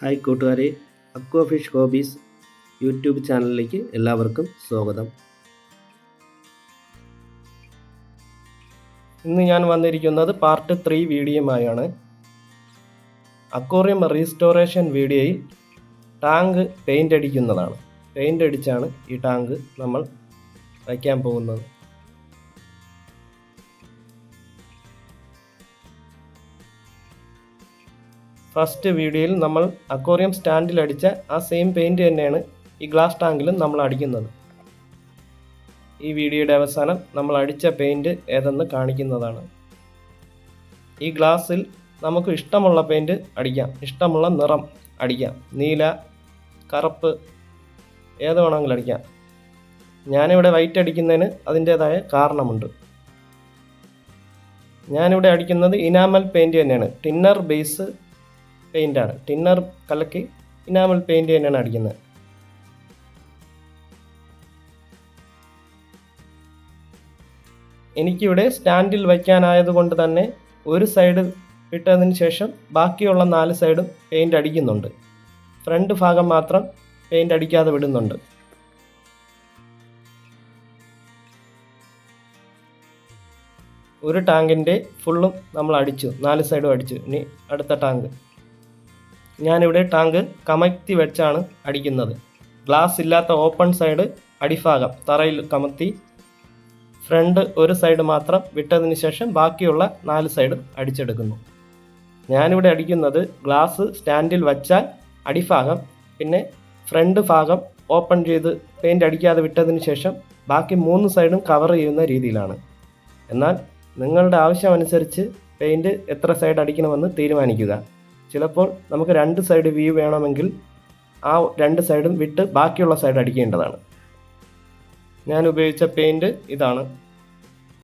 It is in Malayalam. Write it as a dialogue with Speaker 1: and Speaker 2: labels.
Speaker 1: ഹായ് കൂട്ടുകാരെ അക്വ ഫിഷ് ഹോബീസ് യൂട്യൂബ് ചാനലിലേക്ക് എല്ലാവർക്കും സ്വാഗതം.
Speaker 2: ഇന്ന് ഞാൻ വന്നിരിക്കുന്നത് പാർട്ട് ത്രീ വീഡിയോയുമായാണ്. അക്വോറിയം റീസ്റ്റോറേഷൻ വീഡിയോയിൽ ടാങ്ക് പെയിന്റ് അടിക്കുന്നതാണ്. പെയിന്റ് അടിച്ചാണ് ഈ ടാങ്ക് നമ്മൾ വയ്ക്കാൻ പോകുന്നത്. ഫസ്റ്റ് വീഡിയോയിൽ നമ്മൾ അക്വോറിയം സ്റ്റാൻഡിൽ അടിച്ച ആ സെയിം പെയിന്റ് തന്നെയാണ് ഈ ഗ്ലാസ് ടാങ്കിലും നമ്മൾ അടിക്കുന്നത്. ഈ വീഡിയോയുടെ അവസാനം നമ്മൾ അടിച്ച പെയിന്റ് ഏതെന്ന് കാണിക്കുന്നതാണ്. ഈ ഗ്ലാസ്സിൽ നമുക്ക് ഇഷ്ടമുള്ള പെയിന്റ് അടിക്കാം. ഇഷ്ടമുള്ള നിറം അടിക്കാം. നീല കറുപ്പ് ഏത് വേണമെങ്കിലും അടിക്കാം. ഞാനിവിടെ വൈറ്റ് അടിക്കുന്നതിന് അതിന്റേതായ കാരണമുണ്ട്. ഞാനിവിടെ അടിക്കുന്നത് ഇനാമൽ പെയിന്റ് തന്നെയാണ്. ടിന്നർ ബേസ് പെയിന്റാണ് ടിന്നർ കലക്കി ഇനാമൽ പെയിന്റ് തന്നെയാണ് അടിക്കുന്നത്. എനിക്കിവിടെ സ്റ്റാൻഡിൽ വയ്ക്കാനായതുകൊണ്ട് തന്നെ ഒരു സൈഡ് ഇട്ടതിന് ശേഷം ബാക്കിയുള്ള നാല് സൈഡും പെയിന്റ് അടിക്കുന്നുണ്ട്. ഫ്രണ്ട് ഭാഗം മാത്രം പെയിന്റ് അടിക്കാതെ വിടുന്നുണ്ട്. ഒരു ടാങ്കിന്റെ ഫുള്ളും നമ്മൾ അടിച്ചു. നാല് സൈഡും അടിച്ചു. ഇനി അടുത്ത ടാങ്ക്. ഞാനിവിടെ ടാങ്ക് കമഴ്ത്തി വെച്ചാണ് അടിക്കുന്നത്. ഗ്ലാസ് ഇല്ലാത്ത ഓപ്പൺ സൈഡ് അടിഭാഗം തറയിൽ കമത്തി ഫ്രണ്ട് ഒരു സൈഡ് മാത്രം വിട്ടതിന് ശേഷം ബാക്കിയുള്ള നാല് സൈഡ് അടിച്ചെടുക്കുന്നു. ഞാനിവിടെ അടിക്കുന്നത് ഗ്ലാസ് സ്റ്റാൻഡിൽ വച്ചാൽ അടിഭാഗം പിന്നെ ഫ്രണ്ട് ഭാഗം ഓപ്പൺ ചെയ്ത് പെയിന്റ് അടിക്കാതെ വിട്ടതിന് ശേഷം ബാക്കി മൂന്ന് സൈഡും കവർ ചെയ്യുന്ന രീതിയിലാണ്. എന്നാൽ നിങ്ങളുടെ ആവശ്യമനുസരിച്ച് പെയിന്റ് എത്ര സൈഡ് അടിക്കണമെന്ന് തീരുമാനിക്കുക. ചിലപ്പോൾ നമുക്ക് രണ്ട് സൈഡ് വ്യൂ വേണമെങ്കിൽ ആ രണ്ട് സൈഡും വിട്ട് ബാക്കിയുള്ള സൈഡ് അടിക്കേണ്ടതാണ്. ഞാൻ ഉപയോഗിച്ച പെയിന്റ് ഇതാണ്.